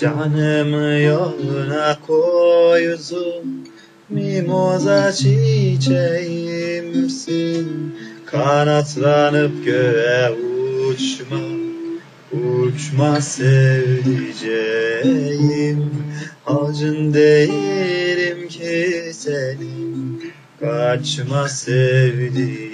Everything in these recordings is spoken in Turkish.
Canımı yoluna koydum Mimoza çiçeğimsin Kanatlanıp göğe uçma. Uçma sevdiceğim. Acın değilim ki senin. Kaçma sevdiğim.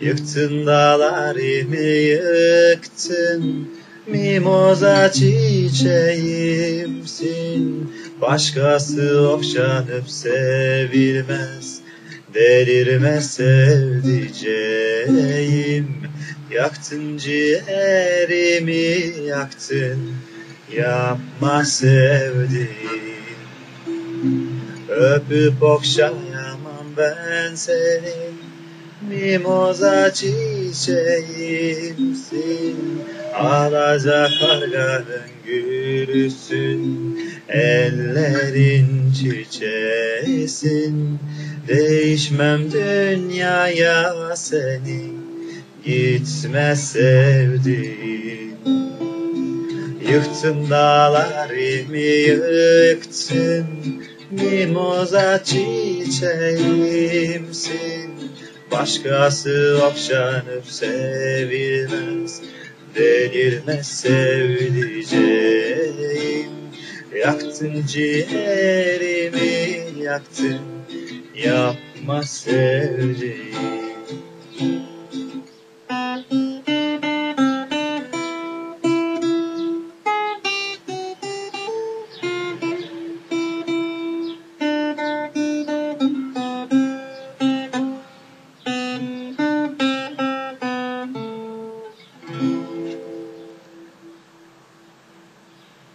Yıktın dağlarımı yıktın Mimoza çiçeğimsin? Başkası okşanıp sevilmez. Delirme sevdiceğim. Yaktın ciğerimi yaktın. Yapma sevdiğim. Öpüp okşayamam ben seni Mimoza çiçeğimsin Ağlayacak karganın gülüsün. Ellerin çiçeğisin Değişmem dünyaya seni Gitme sevdiğim. Yıktın dağlarımı yıktın Mimoza çiçeğimsin Başkası okşanıp sevilmez Delirmez sevdiceğim. Yaktın ciğerimi yaktın Yapma sevdiğim